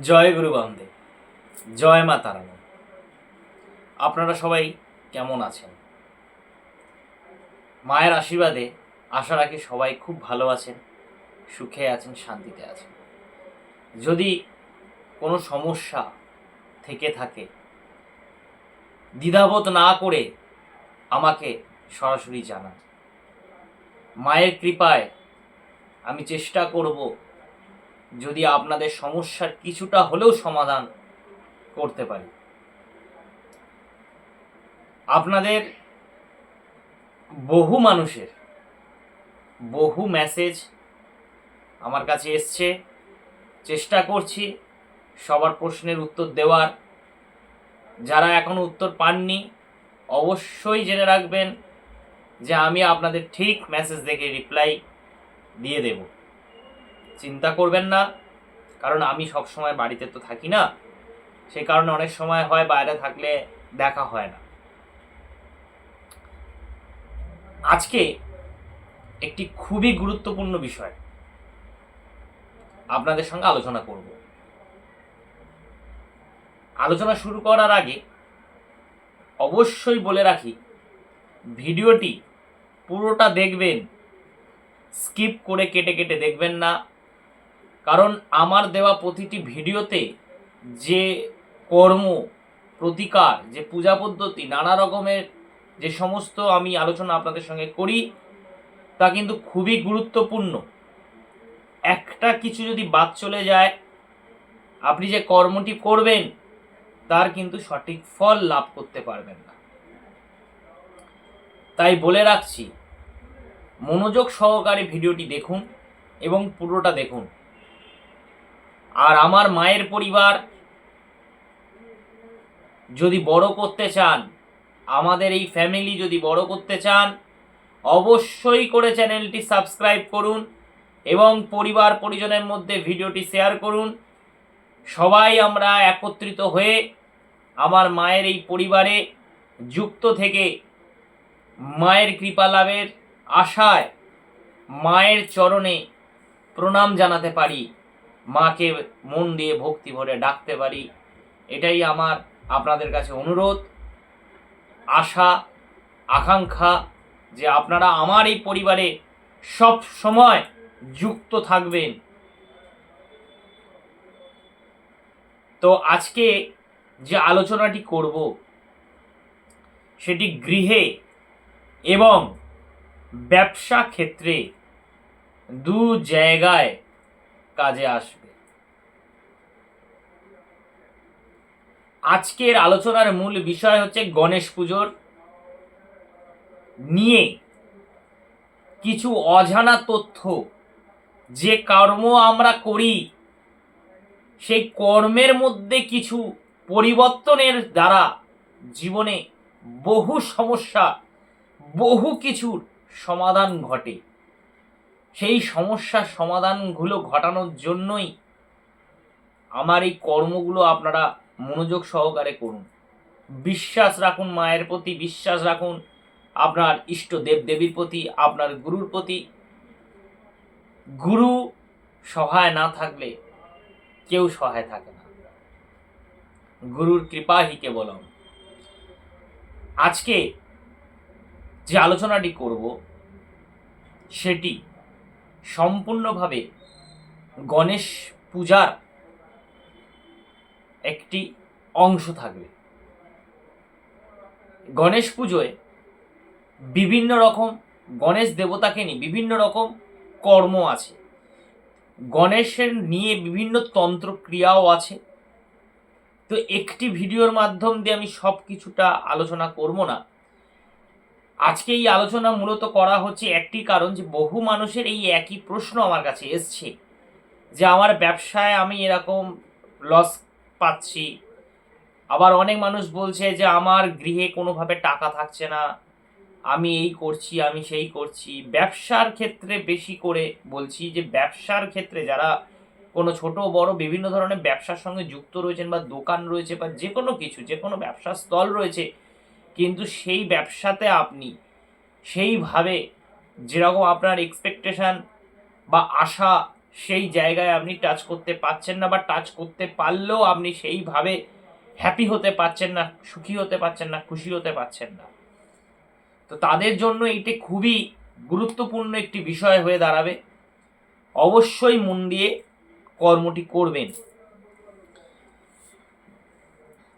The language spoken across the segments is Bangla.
জয় গুরু বামদেব, জয় মা তারামা আপনারা সবাই কেমন আছেন? মায়ের আশীর্বাদে আশা রাখি সবাই খুব ভালো আছেন, সুখে আছেন, শান্তিতে আছেন। যদি কোনো সমস্যা থেকে থাকে, দ্বিধাবোধ না করে আমাকে সরাসরি জানান। মায়ের কৃপায় আমি চেষ্টা করব যদি আপনাদের সমস্যার কিছুটা হলেও সমাধান করতে পারি। আপনাদের বহু মানুষের বহু মেসেজ আমার কাছে এসছে। চেষ্টা করছি সবার প্রশ্নের উত্তর দেওয়ার। যারা এখনও উত্তর পাননি, অবশ্যই জেনে রাখবেন যে আমি আপনাদের ঠিক মেসেজ দেখে রিপ্লাই দিয়ে দেব। চিন্তা করবেন না। কারণ আমি সব সময় বাড়িতে তো থাকি না। সেই কারণে অনেক সময় হয় বাইরে থাকলে দেখা হয় না। আজকে একটি খুবই গুরুত্বপূর্ণ বিষয় আপনাদের সঙ্গে আলোচনা করব। আলোচনা শুরু করার আগে অবশ্যই বলে রাখি, ভিডিওটি পুরোটা দেখবেন, স্কিপ করে কেটে কেটে দেখবেন না। কারণ আমার দেওয়া প্রতিটি ভিডিওতে যে কর্ম, প্রতিকার, যে পূজা পদ্ধতি, নানা রকমের যে সমস্ত আমি আলোচনা আপনাদের সঙ্গে করি, তা কিন্তু খুবই গুরুত্বপূর্ণ। একটা কিছু যদি বাদ চলে যায়, আপনি যে কর্মটি করবেন, তার কিন্তু সঠিক ফল লাভ করতে পারবেন না। তাই বলে রাখছি, মনোযোগ সহকারে ভিডিওটি দেখুন এবং পুরোটা দেখুন। আর আমার মায়ের পরিবার যদি বড় করতে চান, আমাদের এই ফ্যামিলি যদি বড় করতে চান, অবশ্যই করে চ্যানেলটি সাবস্ক্রাইব করুন এবং পরিবার পরিজনের মধ্যে ভিডিওটি শেয়ার করুন। সবাই আমরা একত্রিত হয়ে আমার মায়ের এই পরিবারে যুক্ত থেকে মায়ের কৃপা লাভের আশায় মায়ের চরণে প্রণাম জানাতে পারি। মাকে মন দিয়ে ভক্তি ভরে ডাকতে পারি। এটাই আমার আপনাদের কাছে অনুরোধ। আশা, আকাঙ্ক্ষা যে আপনারা আমার এই পরিবারে সব সময় যুক্ত থাকবেন। তো আজকে যে আলোচনাটি করব, সেটি গৃহে এবং ব্যবসা ক্ষেত্রে দু জায়গায় কাজে আসবে। আজকের আলোচনার মূল বিষয় হচ্ছে গণেশ পুজোর নিয়ে কিছু অজানা তথ্য। যে কর্ম আমরা করি, সেই কর্মের মধ্যে কিছু পরিবর্তনের দ্বারা জীবনে বহু সমস্যা, বহু কিছুর সমাধান ঘটে। সেই সমস্যার সমাধানগুলো ঘটানোর জন্যই আমার এই কর্মগুলো আপনারা মনোযোগ সহকারে করুন। বিশ্বাস রাখুন মায়ের প্রতি, বিশ্বাস রাখুন আপনার ইষ্ট দেব দেবীর প্রতি, আপনার গুরুর প্রতি। গুরু সহায় না থাকলে কেউ সহায় থাকে না। গুরুর কৃপা হি কেবলম। আজকে যে আলোচনাটি করব, সেটি সম্পূর্ণভাবে গণেশ পূজার একটি অংশ থাকবে। গণেশ পুজোয় বিভিন্ন রকম গণেশ দেবতাকে নিয়ে বিভিন্ন রকম কর্ম আছে। গণেশের নিয়ে বিভিন্ন তন্ত্র ক্রিয়াও আছে। তো একটি ভিডিওর মাধ্যম দিয়ে আমি সব কিছুটা আলোচনা করব না। আজকে এই আলোচনা মূলত করা হচ্ছে একটি কারণ যে বহু মানুষের এই একই প্রশ্ন আমার কাছে এসছে যে আমার ব্যবসায় আমি এরকম লস পাচ্ছি। আবার অনেক মানুষ বলছে যে আমার গৃহে কোনোভাবে টাকা থাকছে না, আমি এই করছি, আমি সেই করছি। ব্যবসার ক্ষেত্রে বেশি করে বলছি যে ব্যবসার ক্ষেত্রে যারা কোনো ছোট, বড়, বিভিন্ন ধরনের ব্যবসার সঙ্গে যুক্ত রয়েছেন বা দোকান রয়েছে বা যে কোনো কিছু যে কোনো ব্যবসার স্থল রয়েছে কিন্তু সেই ব্যবসাতে আপনি সেইভাবে যেরকম আপনার এক্সপেকটেশন বা আশা সেই জায়গায় আপনি টাচ করতে পারছেন না বা টাচ করতে পারলেও আপনি সেইভাবে হ্যাপি হতে পারছেন না, সুখী হতে পারছেন না, খুশি হতে পারছেন না। তো তাদের জন্য এটি খুবই গুরুত্বপূর্ণ একটি বিষয় হয়ে দাঁড়াবে। অবশ্যই মন দিয়ে কর্মটি করবেন।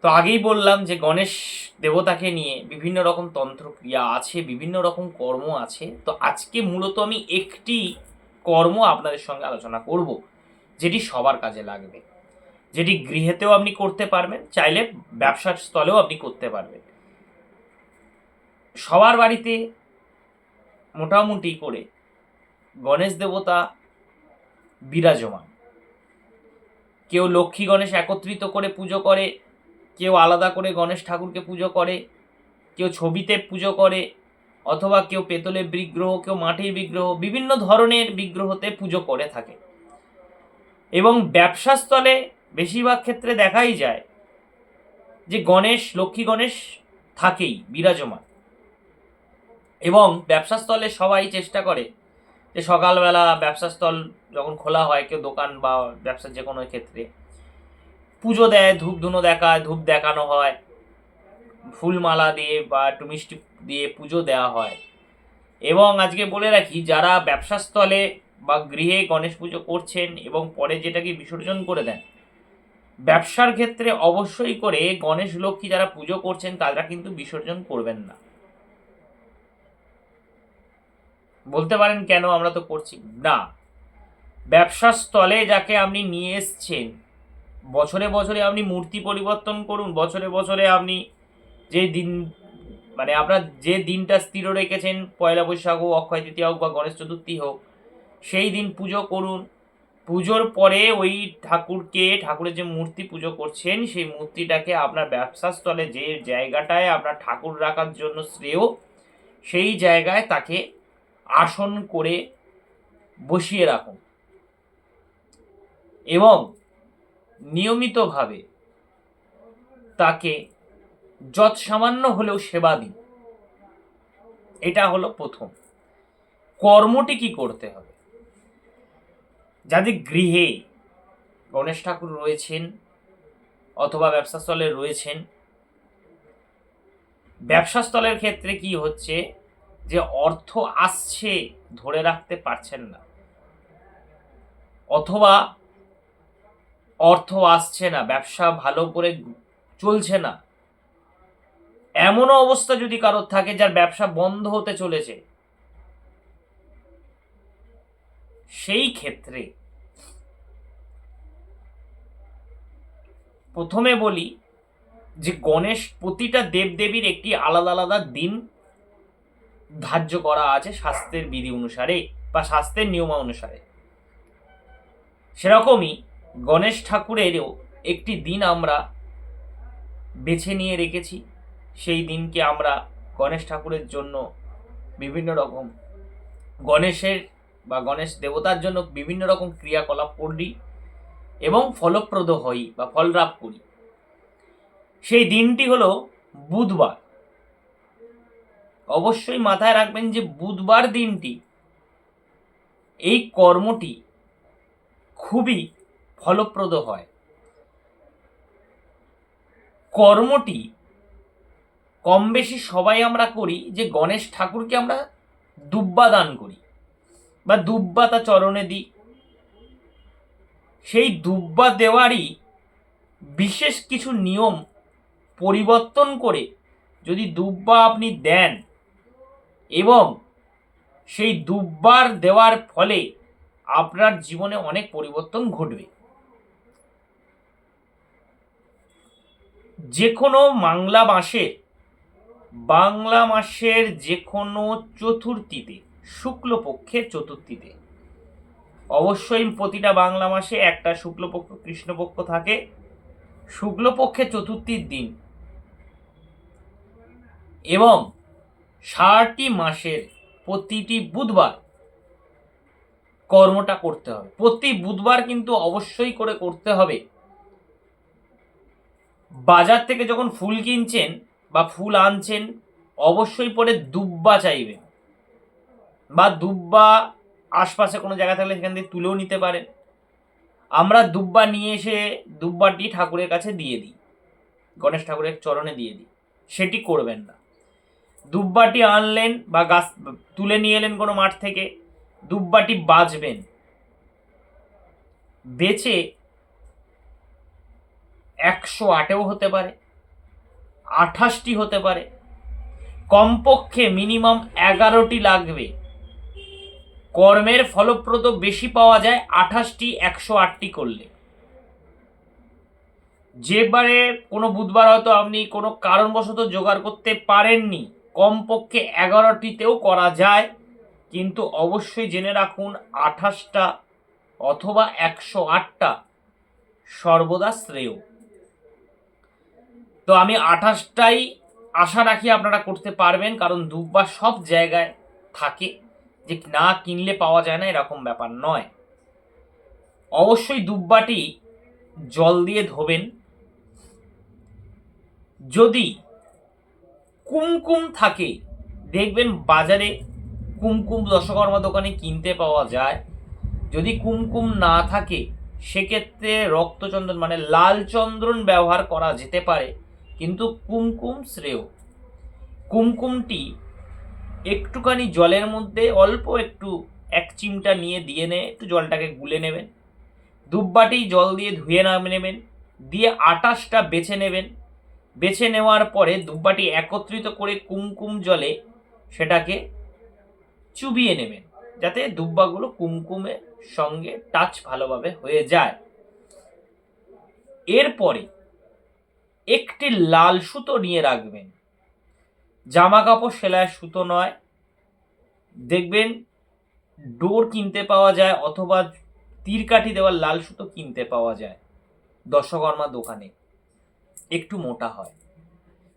তো আগেই বললাম যে গণেশ দেবতাকে নিয়ে বিভিন্ন রকম তন্ত্রক্রিয়া আছে, বিভিন্ন রকম কর্ম আছে। তো আজকে মূলত আমি একটি কর্ম আপনাদের সঙ্গে আলোচনা করব, যেটি সবার কাজে লাগবে। যেটি গৃহেতেও আপনি করতে পারবেন, চাইলে ব্যবসার স্থলেও আপনি করতে পারবেন। সবার বাড়িতে মোটামুটি করে গণেশ দেবতা বিরাজমান। কেউ লক্ষ্মী গণেশ একত্রিত করে পুজো করে কেউ আলাদা করে গণেশ ঠাকুরকে পুজো করে, কেউ ছবিতে পুজো করে, অথবা কেউ পেতলের বিগ্রহ, কেউ মাটির বিগ্রহ, বিভিন্ন ধরনের বিগ্রহতে পুজো করে থাকে। এবং ব্যবসাস্থলে বেশিরভাগ ক্ষেত্রে দেখাই যায় যে গণেশ, লক্ষ্মী গণেশ থাকেই, বিরাজমান। এবং ব্যবসাস্থলে সবাই চেষ্টা করে যে সকালবেলা ব্যবসাস্থল যখন খোলা হয়, কেউ দোকান বা ব্যবসার যে কোনো ক্ষেত্রে পুজো দেয় ধূপ ধুনো দেখায়, ধূপ দেখানো হয়। ফুলমালা দিয়ে বা একটু মিষ্টি দিয়ে পুজো দেওয়া হয়। এবং আজকে বলে রাখি, যারা ব্যবসাস্থলে বা গৃহে গণেশ পুজো করছেন এবং পরে যেটাকে বিসর্জন করে দেন, ব্যবসার ক্ষেত্রে অবশ্যই করে গণেশ লক্ষ্মী যারা পুজো করছেন, তারা কিন্তু বিসর্জন করবেন না। বলতে পারেন কেন আমরা তো করছি? না। ব্যবসাস্থলে যাকে আপনি নিয়ে এসছেন বছরে বছরে আপনি মূর্তি পরিবর্তন করুন, বছরে বছরে আপনি যে দিন মানে আপনার যে দিনটা স্থির রেখেছেন, পয়লা বৈশাখ হোক, অক্ষয় তৃতীয়া হোক বা গণেশ চতুর্থী হোক, সেই দিন পুজো করুন। পুজোর পরে ওই ঠাকুরকে, ঠাকুরের যে মূর্তি পুজো করছেন, সেই মূর্তিটাকে আপনার ব্যবসাস্থলে যে জায়গাটায় আপনার ঠাকুর রাখার জন্য শ্রেয়, সেই জায়গায় তাকে আসন করে বসিয়ে রাখুন। এবং নিয়মিতভাবে তাকে যৎ সামান্য হলেও সেবা দিন। এটা হলো প্রথম। কর্মটি কি করতে হবে? যাদের গৃহে গণেশ ঠাকুর রয়েছেন অথবা ব্যবসাস্থলে রয়েছেন ব্যবসাস্থলের ক্ষেত্রে কি হচ্ছে যে অর্থ আসছে ধরে রাখতে পারছেন না। অথবা অর্থ আসছে না, ব্যবসা ভালো করে চলছে না। এমনও অবস্থা যদি কারোর থাকে যার ব্যবসা বন্ধ হতে চলেছে, সেই ক্ষেত্রে প্রথমে বলি যে গণেশ প্রতিটা দেবদেবীর একটি আলাদা আলাদা দিন ধার্য করা আছে শাস্ত্রের বিধি অনুসারে বা শাস্ত্রের নিয়ম অনুসারে সেরকমই গণেশ ঠাকুরেরও একটি দিন আমরা বেছে নিয়ে রেখেছি। সেই দিনকে আমরা গণেশ ঠাকুরের জন্য বিভিন্ন রকম গণেশের বা গণেশ দেবতার জন্য বিভিন্ন রকম ক্রিয়াকলাপ করি এবং ফলপ্রদ হই বা ফললাভ করি। সেই দিনটি হলো বুধবার। অবশ্যই মাথায় রাখবেন যে বুধবার দিনটি এই কর্মটি খুবই ফলপ্রদ হয়। কর্মটি কম বেশি সবাই আমরা করি যে গণেশ ঠাকুরকে আমরা দুব্বা দান করি বা দুব্বা তা চরণে দিই। সেই দুব্বা দেওয়ারই বিশেষ কিছু নিয়ম পরিবর্তন করে যদি দুব্বা আপনি দেন এবং সেই দুব্বার দেওয়ার ফলে আপনার জীবনে অনেক পরিবর্তন ঘটবে। যে কোনো বাংলা মাসে, বাংলা মাসের যে কোনো চতুর্থীতে, শুক্লপক্ষের চতুর্থীতে। অবশ্যই প্রতিটা বাংলা মাসে একটা শুক্লপক্ষ, কৃষ্ণপক্ষ থাকে। শুক্লপক্ষের চতুর্থীর দিন এবং ষাটটি মাসের প্রতিটি বুধবার কর্মটা করতে হবে। প্রতি বুধবার কিন্তু অবশ্যই করে করতে হবে। বাজার থেকে যখন ফুল কিনছেন বা ফুল আনছেন, অবশ্যই পরে দুব্বা চাইবেন। বা দুব্বা আশপাশে কোনো জায়গা থাকলে সেখান থেকে তুলেও নিতে পারেন। আমরা দুব্বা নিয়ে এসে দুব্বাটি ঠাকুরের কাছে দিয়ে দিই। গণেশ ঠাকুরের চরণে দিয়ে দিই। সেটি করবেন না। দুব্বাটি আনলেন বা গাছ তুলে নিয়ে এলেন কোনো মাঠ থেকে, দুব্বাটি বাজবেন। বেচে একশো আটেও হতে পারে, আঠাশটি হতে পারে, কমপক্ষে মিনিমাম এগারোটি লাগবে। কর্মের ফলপ্রদ বেশি পাওয়া যায় আঠাশটি, একশো আটটি করলে। যেবারে কোনো বুধবার হয়তো আপনি কোনো কারণবশত জোগাড় করতে পারেননি, কমপক্ষে এগারোটিতেও করা যায়, কিন্তু অবশ্যই জেনে রাখুন আঠাশটা অথবা একশো আটটা সর্বদা শ্রেয়। তো আমি আঠাশটাই আশা রাখি আপনারা করতে পারবেন, কারণ দুব্বা সব জায়গায় থাকে যে না কিনলে পাওয়া যায় না, এরকম ব্যাপার নয়। অবশ্যই দুব্বাটি জল দিয়ে ধোবেন। যদি কুমকুম থাকে, দেখবেন বাজারে কুমকুম দশকর্মা দোকানে কিনতে পাওয়া যায়। যদি কুমকুম না থাকে, সেক্ষেত্রে রক্তচন্দন মানে লাল চন্দন ব্যবহার করা যেতে পারে। কিন্তু কুমকুম শ্রেয়। কুমকুমটি একটুখানি জলের মধ্যে অল্প একটু এক চিমটা নিয়ে দিয়ে নে, একটু জলটাকে গুলে নেবেন। দুব্বাটি জল দিয়ে ধুয়ে নামে নেবেন, দিয়ে আটাশটা বেছে নেবেন। বেছে নেওয়ার পরে দুব্বাটি একত্রিত করে কুমকুম জলে সেটাকে চুবিয়ে নেবেন, যাতে দুব্বাগুলো কুমকুমের সঙ্গে টাচ ভালোভাবে হয়ে যায়। এরপরে একটি লাল সুতো নিয়ে রাখবেন। জামা কাপড় সেলাইয়ের সুতো নয়। দেখবেন ডোর কিনতে পাওয়া যায় অথবা তীরকাঠি দেওয়ার লাল সুতো কিনতে পাওয়া যায় দশকর্মা দোকানে। একটু মোটা হয়।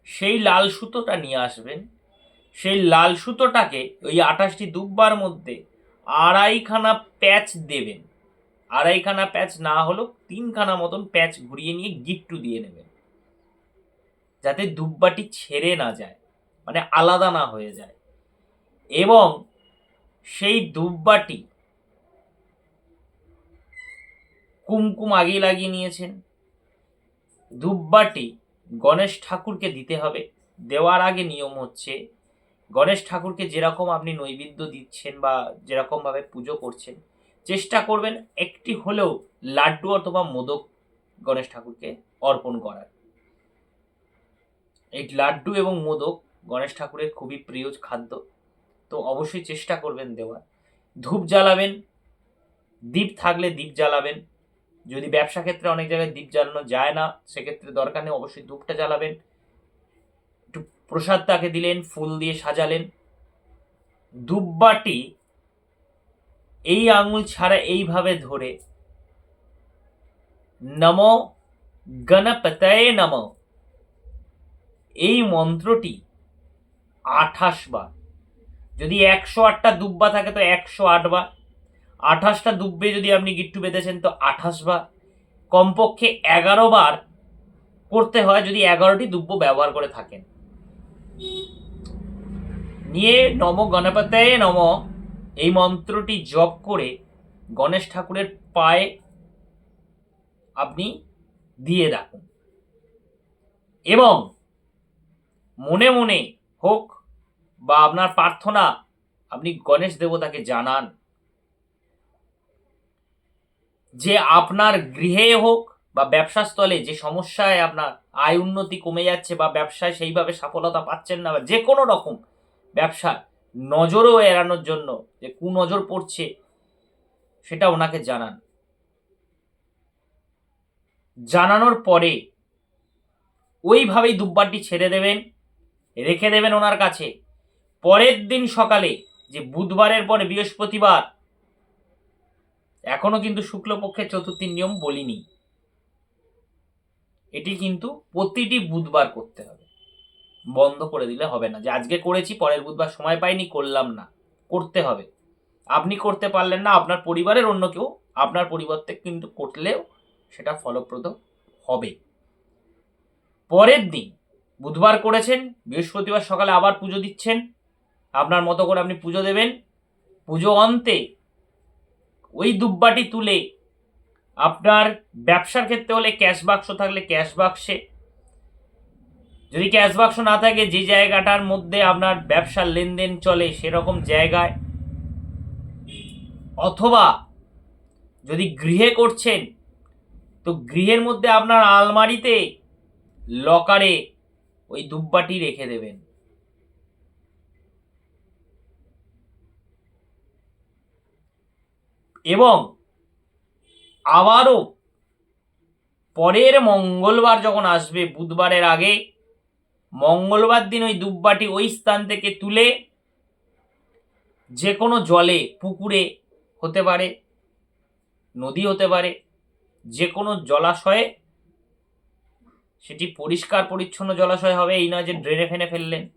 সেই লাল সুতোটা নিয়ে আসবেন। সেই লাল সুতোটাকে ওই আঠাশটি দুব্বার মধ্যে আড়াইখানা প্যাচ দেবেন। আড়াইখানা প্যাচ না হলেও তিনখানা মতন প্যাচ ঘুরিয়ে নিয়ে গিট্টু দিয়ে নেবেন। যাতে দুব্বাটি ছেড়ে না যায় মানে আলাদা না হয়ে যায়। এবং সেই দুব্বাটি কুমকুম আগেই লাগিয়ে নিয়েছেন। দুব্বাটি গণেশ ঠাকুরকে দিতে হবে। দেওয়ার আগে নিয়ম হচ্ছে, গণেশ ঠাকুরকে যেরকম আপনি নৈবেদ্য দিচ্ছেন বা যেরকমভাবে পুজো করছেন, চেষ্টা করবেন একটি হলেও লাড্ডু অথবা মোদক গণেশ ঠাকুরকে অর্পণ করার। এই লাড্ডু এবং মোদক গণেশ ঠাকুরের খুবই প্রিয় খাদ্য। তো অবশ্যই চেষ্টা করবেন দেওয়ার। ধূপ জ্বালাবেন দ্বীপ থাকলে দ্বীপ জ্বালাবেন। যদি ব্যবসা ক্ষেত্রে অনেক জায়গায় দ্বীপ জ্বালানো যায় না, সেক্ষেত্রে দরকার নেই, অবশ্যই ধূপটা জ্বালাবেন। একটু প্রসাদ তাকে দিলেন, ফুল দিয়ে সাজালেন। দুব্বাটি এই আঙুল ছাড়া এইভাবে ধরে, নম গণপতায় নম। এই মন্ত্রটি আঠাশ বার। যদি একশো আটটা দুব্বা থাকে তো একশো আট বার। আঠাশটা দুব্বে যদি আপনি গিট্টু বেঁধেছেন তো আঠাশ বার। কমপক্ষে এগারো বার করতে হয় যদি এগারোটি দুব্য ব্যবহার করে থাকেন। নিয়ে নম গণপতয়ে নম। এই মন্ত্রটি জপ করে গণেশ ঠাকুরের পায়ে আপনি দিয়ে রাখুন। এবং মনে মনে হোক বা আপনার প্রার্থনা, আপনি গণেশ দেবতাকে জানান। যে আপনার গৃহে হোক বা ব্যবসাস্থলে যে সমস্যায় আপনার আয় উন্নতি কমে যাচ্ছে বা ব্যবসায় সেইভাবে সফলতা পাচ্ছেন না বা যে কোনো রকম ব্যবসা নজরও এড়ানোর জন্য যে কুনজর পড়ছে, সেটা ওনাকে জানান। জানানোর পরে ওইভাবেই দুব্বারটি ছেড়ে দেবেন। রেখে দেবেন ওনার কাছে। পরের দিন সকালে, যে বুধবারের পরে বৃহস্পতিবার, এখনও কিন্তু শুক্লপক্ষের চতুর্থীর নিয়ম বলিনি। এটি কিন্তু প্রতিটি বুধবার করতে হবে। বন্ধ করে দিলে হবে না। যে আজকে করেছি, পরের বুধবার সময় পাইনি, করলাম না। করতে হবে। আপনি করতে পারলেন না, আপনার পরিবারের অন্য কেউ, আপনার পরিবর্তে কিন্তু করলেও সেটা ফলপ্রদ হবে। পরের দিন বুধবার করেছেন, বৃহস্পতিবার সকালে আবার পুজো দিচ্ছেন। আপনার মতো করে আপনি পুজো দেবেন। পুজো অন্তে ওই দুব্বাটি তুলে আপনার ব্যবসার ক্ষেত্রে হলে ক্যাশ বাক্স থাকলে ক্যাশ বাক্সে। যদি ক্যাশ বাক্স না থাকে, যে জায়গাটার মধ্যে আপনার ব্যবসার লেনদেন চলে সেরকম জায়গায়। অথবা যদি গৃহে করছেন, তো গৃহের মধ্যে আপনার আলমারিতে, লকারে ওই দুব্বাটি রেখে দেবেন। এবং আবারও পরের মঙ্গলবার যখন আসবে, বুধবারের আগে, মঙ্গলবার দিন ওই দুব্বাটি ওই স্থান থেকে তুলে যে কোনো জলে, পুকুরে হতে পারে, নদী হতে পারে যে কোনো জলাশয়ে সেটি পরিষ্কার পরিচ্ছন্ন জলাশয় হবে এই নয় যে ড্রেনে ফেনে ফেললেন।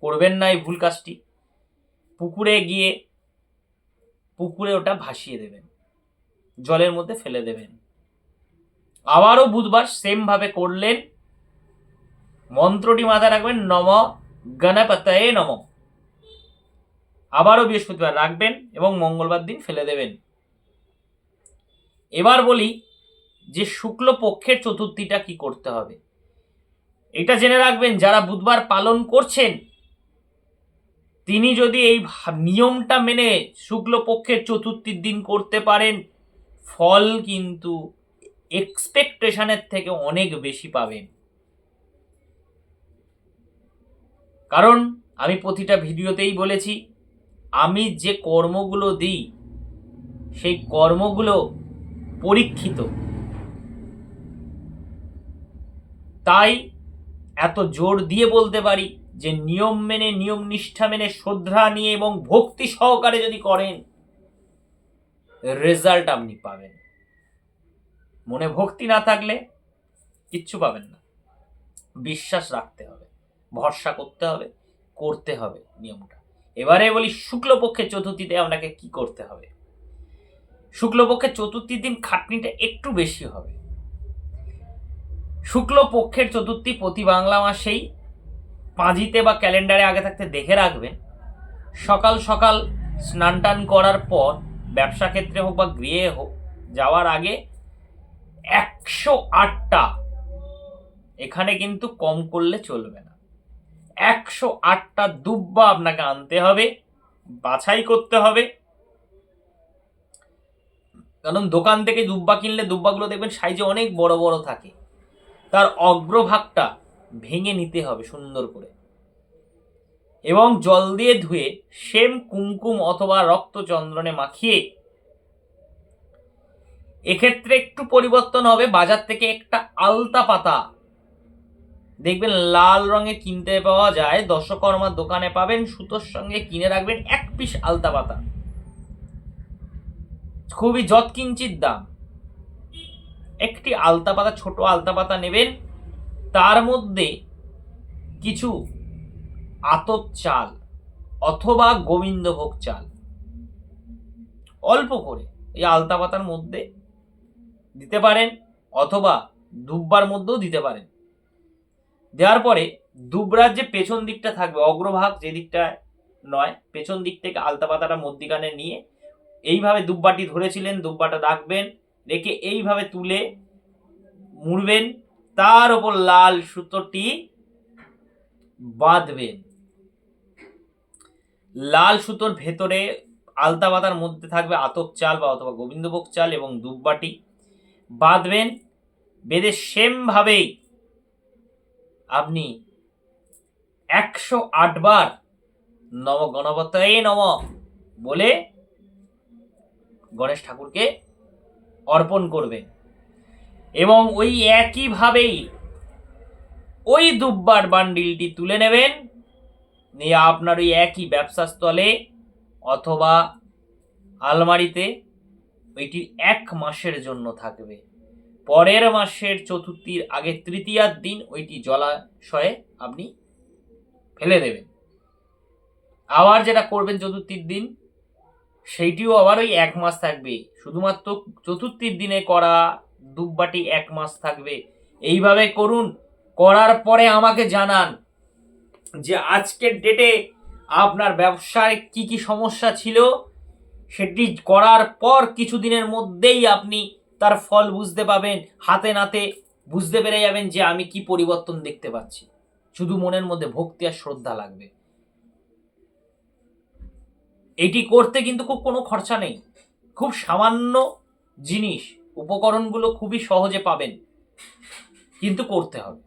করবেন না এই ভুল কাজটি। পুকুরে গিয়ে পুকুরে ওটা ভাসিয়ে দেবেন জলের মধ্যে ফেলে দেবেন। আবারও বুধবার সেমভাবে করলেন। মন্ত্রটি মাথায় রাখবেন নম গণপতয়ে নম। আবারও বৃহস্পতিবার রাখবেন এবং মঙ্গলবার দিন ফেলে দেবেন। এবার বলি যে শুক্ল পক্ষের চতুর্থীটা কি করতে হবে? এটা জেনে রাখবেন, যারা বুধবার পালন করছেন, তিনি যদি এই নিয়মটা মেনে শুক্লপক্ষের চতুর্থীর দিন করতে পারেন, ফল কিন্তু এক্সপেকটেশনের থেকে অনেক বেশি পাবেন। কারণ, আমি প্রতিটা ভিডিওতেই বলেছি, আমি যে কর্মগুলো দিই, সেই কর্মগুলো পরীক্ষিত। তাই এত জোর দিয়ে বলতে পারি যে নিয়ম মেনে, নিয়ম নিষ্ঠা মেনে, শ্রদ্ধা নিয়ে এবং ভক্তি সহকারে যদি করেন রেজাল্ট আপনি পাবেন। মনে ভক্তি না থাকলে কিচ্ছু পাবেন না। বিশ্বাস রাখতে হবে, ভরসা করতে হবে করতে হবে নিয়মটা। এবারে বলি শুক্লপক্ষের চতুর্থীতে আপনাকে কি করতে হবে? শুক্লপক্ষের চতুর্থীর দিন খাটনিটা একটু বেশি হবে। শুক্লপক্ষের চতুর্থী প্রতি বাংলা মাসেই পাঁজিতে বা ক্যালেন্ডারে আগে থাকতে দেখে রাখবেন সকাল সকাল স্নান টান করার পর ব্যবসা ক্ষেত্রে হোক বা গৃহে হোক যাওয়ার আগে একশো আটটা এখানে কিন্তু কম করলে চলবে না। একশো আটটা দুব্বা আপনাকে আনতে হবে, বাছাই করতে হবে। কারণ দোকান থেকে দুব্বা কিনলে দুব্বাগুলো দেখবেন সাইজে অনেক বড় বড় থাকে। তার অগ্রভাগটা ভেঙে নিতে হবে সুন্দর করে। এবং জল দিয়ে ধুয়ে সেম কুমকুম অথবা রক্ত চন্দনে মাখিয়ে এক্ষেত্রে একটু পরিবর্তন হবে। বাজার থেকে একটা আলতা পাতা। দেখবেন লাল রঙে কিনতে পাওয়া যায়। দশকর্মার দোকানে পাবেন, সুতোর সঙ্গে কিনে রাখবেন এক পিস আলতা পাতা। খুবই যৎকিঞ্চিত দাম। একটি আলতা পাতা, ছোট আলতা পাতা নেবেন। তার মধ্যে কিছু আতপ চাল অথবা গোবিন্দভোগ চাল। অল্প করে এই আলতা পাতার মধ্যে দিতে পারেন অথবা দুব্বার মধ্যেও দিতে পারেন। দেওয়ার পরে দুবরার যে পেছন দিকটা থাকবে, অগ্রভাগ যে দিকটায় নয়, পেছন দিক থেকে আলতা পাতাটা মধ্যিখানে নিয়ে এইভাবে দুব্বাটি ধরেছিলেন দুব্বাটা রাখবেন রেখে এইভাবে তুলে মুড়বেন। তার ওপর লাল সুতোটি বাঁধবেন। লাল সুতোর ভেতরে আলতা মধ্যে থাকবে আতপ চাল বা অথবা গোবিন্দভোগ চাল এবং দুব্বাটি বাঁধবেন। বেঁধে সেমভাবেই আপনি একশো আটবার নম গণপতয়ে নম বলে গণেশ ঠাকুরকে অর্পণ করবেন এবং ওই একইভাবেই ওই দুব্বার বান্ডিলটি তুলে নেবেন। নিয়ে আপনার ওই একই ব্যবসা স্থলে অথবা আলমারিতে ওইটি এক মাসের জন্য থাকবে। পরের মাসের চতুর্থীর আগে তৃতীয়ার দিন ওইটি জলাশয়ে আপনি ফেলে দেবেন। আবার যেটা করবেন চতুর্থীর দিন সেইটিও আবার ওই এক মাস থাকবে। শুধুমাত্র চতুর্থীর দিনে করা দুব্বাটি এক মাস থাকবে। এইভাবে করুন, করার পরে আমাকে জানান যে আজকের ডেটে আপনার ব্যবসায় কি কি সমস্যা ছিল। সেটি করার পর কিছুদিনের মধ্যেই আপনি তার ফল বুঝতে পাবেন, হাতে নাতে বুঝতে পেরে যাবেন যে আমি কি পরিবর্তন দেখতে পাচ্ছি। শুধু মনের মধ্যে ভক্তি আর শ্রদ্ধা লাগবে। এটি করতে কিন্তু খুব কোনো খরচা নেই। খুব সামান্য জিনিস, উপকরণগুলো খুবই সহজে পাবেন। কিন্তু করতে হবে।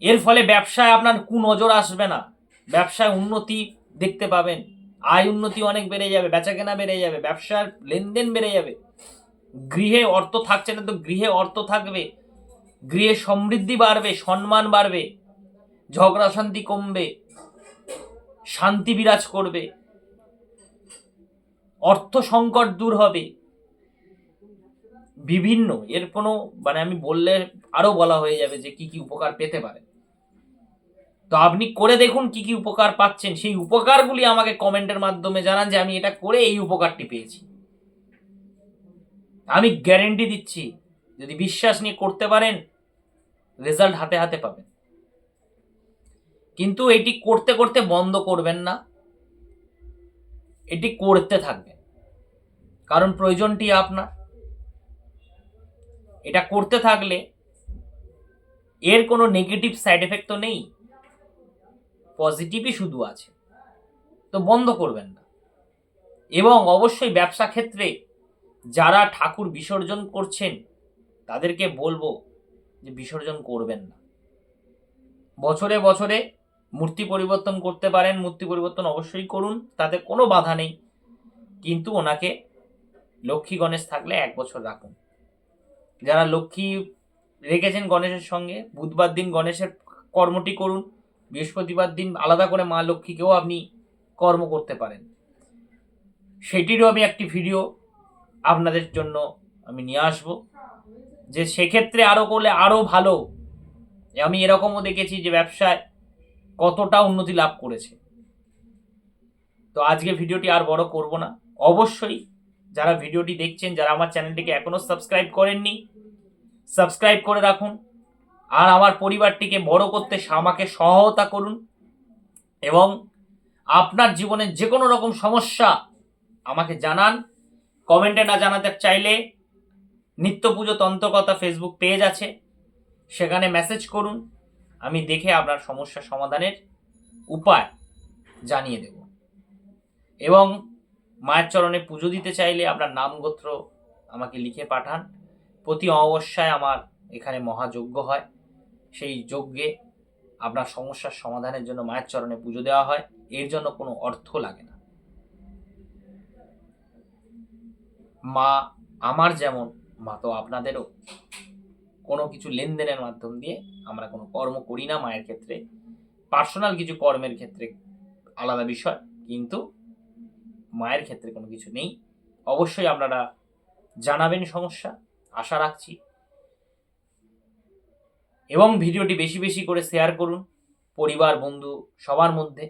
এর ফলে ব্যবসায় আপনার কুনজর আসবে না। ব্যবসায় উন্নতি দেখতে পাবেন। আয় উন্নতি অনেক বেড়ে যাবে বেচা কেনা বেড়ে যাবে, ব্যবসার লেনদেন বেড়ে যাবে। গৃহে অর্থ থাকছে না তো গৃহে অর্থ থাকবে। গৃহে সমৃদ্ধি বাড়বে, সম্মান বাড়বে ঝগড়া শান্তি কমবে। শান্তি বিরাজ করবে। অর্থ সংকট দূর হবে। বিভিন্ন, এর কোনো মানে আমি বললে আরও বলা হয়ে যাবে যে কি কি উপকার পেতে পারে। তো আপনি করে দেখুন কি কি উপকার পাচ্ছেন। সেই উপকারগুলি আমাকে কমেন্টের মাধ্যমে জানান যে আমি এটা করে এই উপকারটি পেয়েছি। আমি গ্যারেন্টি দিচ্ছি, যদি বিশ্বাস নিয়ে করতে পারেন রেজাল্ট হাতে হাতে পাবেন। কিন্তু এটি করতে করতে বন্ধ করবেন না। এটি করতে থাকবেন। কারণ প্রয়োজনটি আপনার। এটা করতে থাকলে এর কোনো নেগেটিভ সাইড এফেক্ট তো নেই। পজিটিভই শুধু আছে। তো বন্ধ করবেন না। এবং অবশ্যই ব্যবসা ক্ষেত্রে যারা ঠাকুর বিসর্জন করছেন, তাদেরকে বলব যে বিসর্জন করবেন না। বছরে বছরে মূর্তি পরিবর্তন করতে পারেন, মূর্তি পরিবর্তন অবশ্যই করুন, তাতে কোনো বাধা নেই। কিন্তু ওনাকে লক্ষ্মী গণেশ থাকলে এক বছর রাখুন। যারা লক্ষ্মী রেখেছেন গণেশের সঙ্গে, বুধবার দিন গণেশের কর্মটি করুন, বৃহস্পতিবার দিন আলাদা করে মা লক্ষ্মীকেও আপনি কর্ম করতে পারেন। সেটিরও আমি একটি ভিডিও আপনাদের জন্য আমি নিয়ে আসব, যে সেক্ষেত্রে আরও করলে আরও ভালো। আমি এরকমও দেখেছি যে ব্যবসায় কতটা উন্নতি লাভ করেছে। তো আজকে ভিডিওটি আর বড় করব না। অবশ্যই যারা ভিডিওটি দেখছেন, যারা আমার চ্যানেলটিকে এখনও সাবস্ক্রাইব করেননি, সাবস্ক্রাইব করে রাখুন আর আমার পরিবারটিকে বড় করতে আমাকে সহায়তা করুন এবং আপনার জীবনের যে কোনো রকম সমস্যা আমাকে জানান। কমেন্টে না জানাতে চাইলে নিত্য পুজো তন্ত্রকথা ফেসবুক পেজ আছে। সেখানে মেসেজ করুন। আমি দেখে আপনার সমস্যা সমাধানের উপায় জানিয়ে দেব। এবং মায়ের চরণে পুজো দিতে চাইলে আপনার নাম গোত্র আমাকে লিখে পাঠান। প্রতি অমাবস্যায় আমার এখানে মহাযজ্ঞ হয়। সেই যজ্ঞে আপনার সমস্যার সমাধানের জন্য মায়ের চরণে পুজো দেওয়া হয়। এর জন্য কোনো অর্থ লাগে না। মা আমার যেমন, মা তো আপনাদেরও। কোনো কিছু লেনদেনের মাধ্যম দিয়ে আমরা কোনো কর্ম করি না মায়ের ক্ষেত্রে। পার্সোনাল কিছু কর্মের ক্ষেত্রে আলাদা বিষয়, কিন্তু মায়ের ক্ষেত্রে কোনো কিছু নেই। অবশ্যই আপনারা জানাবেন সমস্যা, আশা রাখছি। এবং ভিডিওটি বেশি বেশি করে শেয়ার করুন পরিবার, বন্ধু, সবার মধ্যে।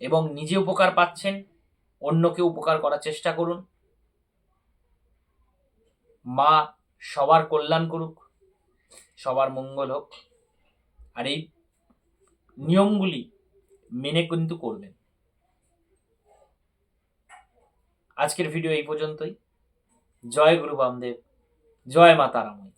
এবং নিজে উপকার পাচ্ছেন, অন্যকে উপকার করার চেষ্টা করুন। মা সবার কল্যাণ করুক। সবার মঙ্গল হোক। আর এই নিয়মগুলি মেনে কিন্তু করবেন। আজকের ভিডিও এই পর্যন্তই। জয় গুরু বামদেব, জয় মা তারাময়